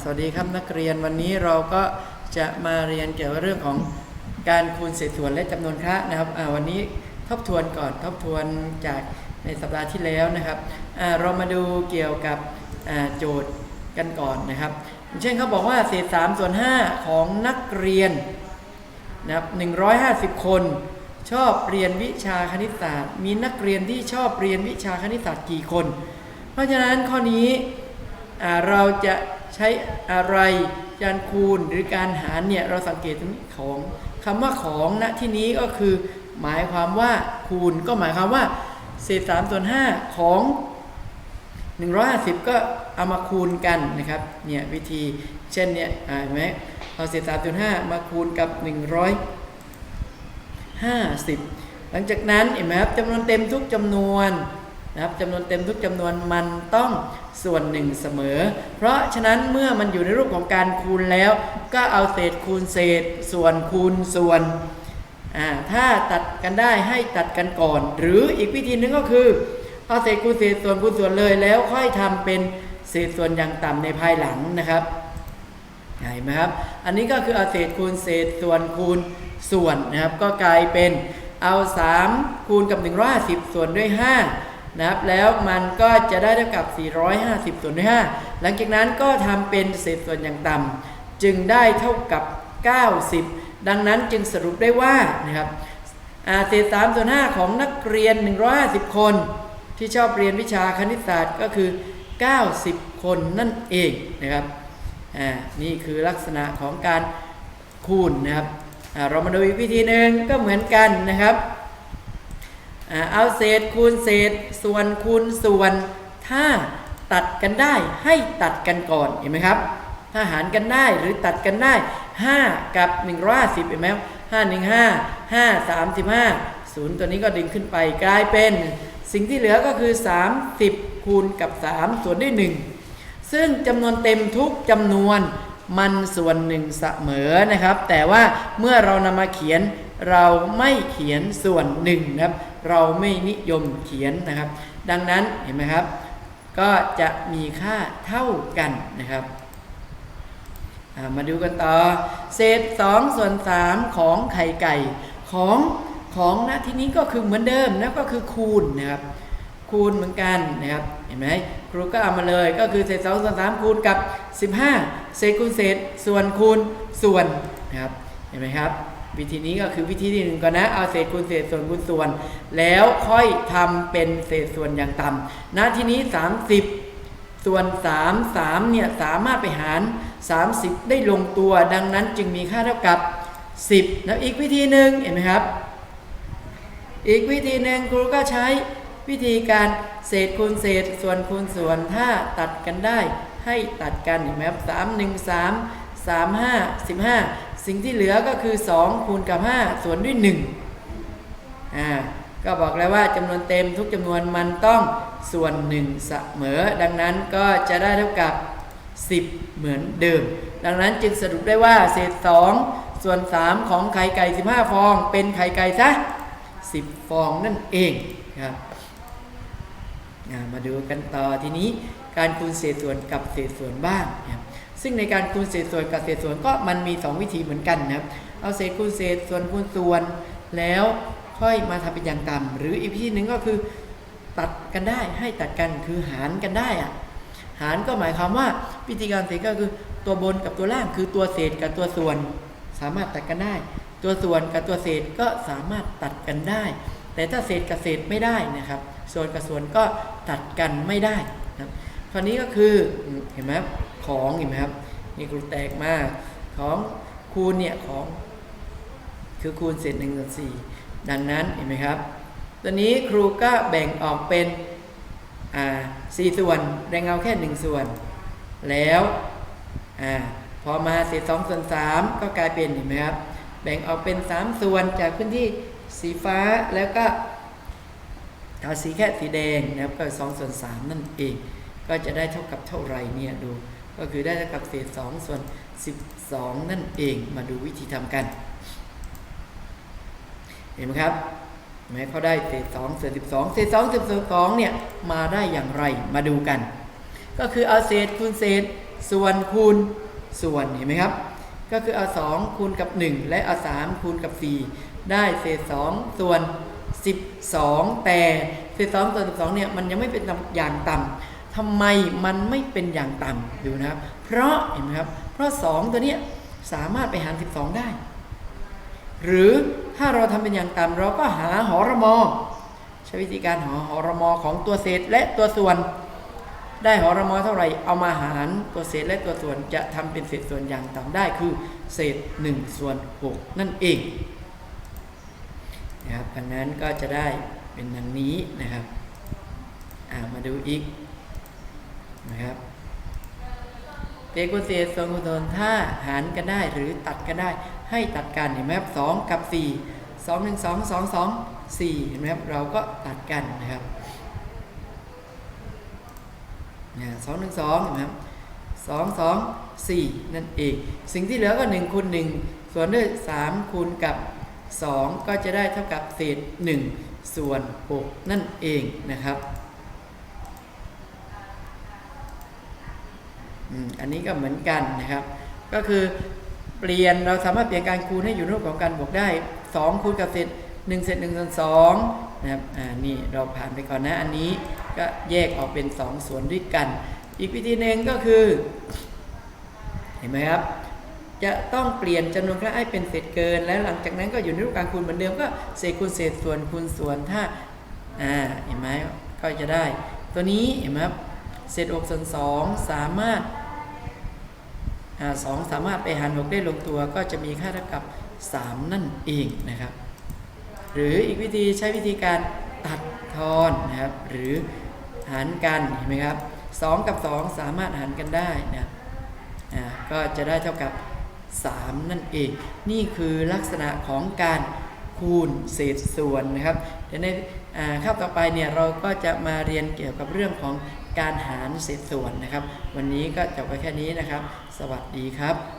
สวัสดีครับนักเรียนวันนี้เราก็จะมาเรียนเกี่ยวกับเรื่องของการคูณเศษส่วนและจำนวนคระนะครับวันนี้ทบทวนก่อนทบทวนจากในสัปดาห์ที่แล้วนะครับเรามาดูเกี่ยวกับโจทย์กันก่อนนะครับ เช่นเขาบอกว่าเศษ3ส่วน5ของนักเรียนนะครับ150 คนชอบเรียนวิชาคณิตศาสตร์ มีนักเรียนที่ชอบเรียนวิชาคณิตศาสตร์กี่คน เพราะฉะนั้นข้อนี้เราจะ ใช้อะไรการคูณหรือการหารเนี่ยเราสังเกตตรงนี้ของคำว่าของณที่นี้ก็คือ หมายความว่าคูณก็หมายความว่าเศษ3ส่วน5ของ 150 ก็เอามาคูณกันนะครับเนี่ยวิธีเช่นเนี่ยเห็นไหมเอาเศษ3ส่วน5มาคูณกับ 150 หลังจากนั้นเห็นไหมครับจำนวนเต็มทุกจำนวน นะครับจำนวนเต็มทุกจำนวนมันต้องส่วนหนึ่งเสมอ เพราะฉะนั้นเมื่อมันอยู่ในรูปของการคูณแล้ว ก็เอาเศษคูณเศษ ส่วนคูณส่วนถ้าตัดกันได้ให้ตัดกันก่อน หรืออีกวิธีหนึงก็คือเอาเศษคูณเศษส่วนคูณส่วนเลยแล้วค่อยทำเป็นเศษส่วนอย่างต่ำในภายหลังนะครับเห็นไหมครับ อันนี้ก็คือเอาเศษคูณเศษส่วนคูณส่วนนะครับ ก็กลายเป็นเอา 3 คูณกับ 150 ส่วนด้วย 5 นะครับแล้วมันก็จะได้เท่ากับ 450 ส่วนด้วย5หลังจากนั้นก็ทำเป็นเศษส่วนอย่างต่ำจึงได้เท่ากับ 90 ดังนั้นจึงสรุปได้ว่านะครับเศษ3ส่วน5ของนักเรียน 150 คน ที่ชอบเรียนวิชาคณิตศาสตร์ก็คือ 90 คนนั่นเองนะครับอ่านี่คือลักษณะของการคูณนะครับเรามาดูอีกวิธีหนึ่งก็เหมือนกันนะครับ เอาเศษคูณเศษส่วนคูณส่วน ถ้าตัดกันได้ให้ตัดกันก่อนเห็นไหมครับ ถ้าหารกันได้หรือตัดกันได้ 5 กับ 150เห็นไหมห้าหนึ่งห้าห้าสามสิบห้าศูนย์ตัวนี้ก็ดึงขึ้นไปกลายเป็น สิ่งที่เหลือก็คือ 30 คูณกับ 3 ส่วนด้วย 1 ซึ่งจำนวนเต็มทุกจำนวนมันส่วนหนึ่งเสมอนะครับ แต่ว่าเมื่อเรานำมาเขียน เราไม่เขียนส่วนหนึ่งนะครับ เราไม่นิยมเขียนนะครับ ดังนั้นเห็นไหมครับ ก็จะมีค่าเท่ากันนะครับามาดูกันต่อ เศษ2ส่วน3ของไข่ไก่ของของณที่นี้ก็คือเหมือนเดิมนะก็คือคูณนะครับ คูณเหมือนกันนะครับเห็นไหมครูก็เอามาเลยก็คือเศษ2ส่วน3คูณกับ 15 เศษคูณเศษส่วนคูณส่วนนะครับเห็นไหมครับ วิธีนี้ก็คือวิธีที่หนึ่งก่อนนะเอาเศษคูณเศษส่วนคูณส่วน แล้วค่อยทำเป็นเศษส่วนอย่างต่ำณที่นี้ 30 ส่วน 3 3เนี่ยสามารถไปหาร 30 ได้ลงตัวดังนั้นจึงมีค่าเท่ากับ 10แล้วอีกวิธีหนึ่งเห็นไหมครับ อีกวิธีหนึ่งครูก็ใช้วิธีการเศษคูณเศษส่วนคูณส่วนถ้าตัดกันได้ให้ตัดกันเห็นไหมครับสามหนึ่งสามสามห้าสิบห้า สิ่งที่เหลือก็คือ 2 คูณกับ 5 ส่วนด้วย1อ่าก็บอกแล้วว่าจำนวนเต็มทุกจำนวนมันต้องส่วน1เสมอ ดังนั้นก็จะได้เท่ากับ 10 เหมือนเดิม ดังนั้นจึงสรุปได้ว่าเศษ 2 ส่วน 3 ของไข่ไก่ 15 ฟอง เป็นไข่ไก่ซะ 10 ฟองนั่นเองครับอ่ามาดูกันต่อทีนี้การคูณเศษส่วนกับเศษส่วนบ้างครับ ซึ่งในการคูณเศษส่วนกับเศษส่วนก็มันมี 2 วิธีเหมือนกันนะครับเอาเศษคูณเศษส่วนคูณส่วน แล้วค่อยมาทำเป็นอย่างต่ำหรืออีกวิธีหนึ่งก็คือตัดกันได้ให้ตัดกันคือหารกันได้อะหารก็หมายความว่าวิธีการเศษก็คือตัวบนกับตัวล่างคือตัวเศษกับตัวส่วน สามารถตัดกันได้ ตัวส่วนกับตัวเศษก็สามารถตัดกันได้ แต่ถ้าเศษกับเศษไม่ได้นะครับ ส่วนกับส่วนก็ตัดกันไม่ได้นะครับคราวนี้ก็คือเห็นไหม ของเห็นไหมครับนี่ครูแตกมาของคูณเนี่ยของคือคูณเศษหนึ่งส่วนสี่ดังนั้นเห็นไหมครับตัวนี้ครูก็แบ่งออกเป็นอ่าสี่ส่วนแรงเงาแค่หนึ่งส่วน แล้วอ่าพอมาเศษสองส่วนสามก็กลายเป็นเห็นไหมครับแบ่งออกเป็นสามส่วนจากพื้นที่สีฟ้าแล้วก็เอาสีแค่สีแดงนะครับก็สองส่วนสามนั่นเอง ก็จะได้เท่ากับเท่าไหร่เนี่ยดู ก็คือได้เท่ากับเศษสองส่วนสิบสองนั่นเองมาดูวิธีทำกัน เห็นไหมครับแม้เขาได้เศษสองส่วนสิบสองเศษสองส่วนสองเนี่ยมาได้อย่างไรมาดูกัน ก็คือเอาเศษคูณเศษส่วนคูณส่วนเห็นไหมครับ ก็คือเอา2คูณกับ 1 และเอา3คูณกับ 4 ได้เศษ2ส่วน 12 แต่เศษ2ส่วน 12เนี่ยมันยังไม่เป็นอย่างต่ำ ทำไมมันไม่เป็นอย่างต่ำดูนะครับ เพราะเห็นไหมครับ เพราะ 2 ตัวนี้สามารถไปหาร 12 ได้ หรือถ้าเราทำเป็นอย่างต่ำเราก็หาหอรมอใช้วิธีการหอหอรมอของตัวเศษและตัวส่วน ได้หอรมอเท่าไหร่เอามาหารตัวเศษและตัวส่วนจะทำเป็นเศษส่วนอย่างต่ำได้คือเศษ1ส่วน6นั่นเองนะครับดังนั้นก็จะได้เป็นดังนี้นะครับามาดูอีก นะครับเศษคูณเศษส่วนคูณส่วนถ้าหารกันได้หรือตัดกันได้ ให้ตัดกันเห็นไหมครับสองกับสี่สองหนึ่งสองสองสองสี่เห็นไหมครับเราก็ตัดกันนะครับสองหนึ่งสองเห็นไหมครับสองสองสี่นั่นเอง สิ่งที่เหลือก็หนึ่งคูณหนึ่งส่วนด้วยสามคูณกับสองก็จะได้เท่ากับเศษหนึ่งส่วนหกนั่นเองนะครับ อันนี้ก็เหมือนกันนะครับ ก็คือเปลี่ยนเราสามารถเปลี่ยนการคูณให้อยู่ในรูปของการบวกได้สองคูณกับเศษหนึ่งเศษหนึ่งส่วนสองนะครับอ่านี่เราผ่านไปก่อนนะอันนี้ก็แยกออกเป็น 2 ส่วนด้วยกัน อีกวิธีหนึ่งก็คือ เห็นไหมครับ จะต้องเปลี่ยนจำนวนค่าให้เป็นเศษเกิน แล้วหลังจากนั้นก็อยู่ในรูปการคูณเหมือนเดิมก็เศษคูณเศษส่วนคูณส่วนถ้าอ่าเห็นไหมก็จะได้ ตัวนี้เห็นไหมครับ เศษ6ส่วน2สามารถสองสามารถไปหาร6ได้ลงตัวก็จะมีค่าเท่ากับ 3 นั่นเองนะครับ หรืออีกวิธีใช้วิธีการตัดทอนนะครับ หรือหารกันเห็นไหมครับ2กับ 2 สามารถหารกันได้นะก็จะได้เท่ากับ 3 นั่นเอง นี่คือลักษณะของการคูณเศษส่วนนะครับเดี๋ยวในคาบต่อไปเนี่ยเราก็จะมาเรียนเกี่ยวกับเรื่องของ การหารเศษส่วนนะครับ วันนี้ก็จบไปแค่นี้นะครับ สวัสดีครับ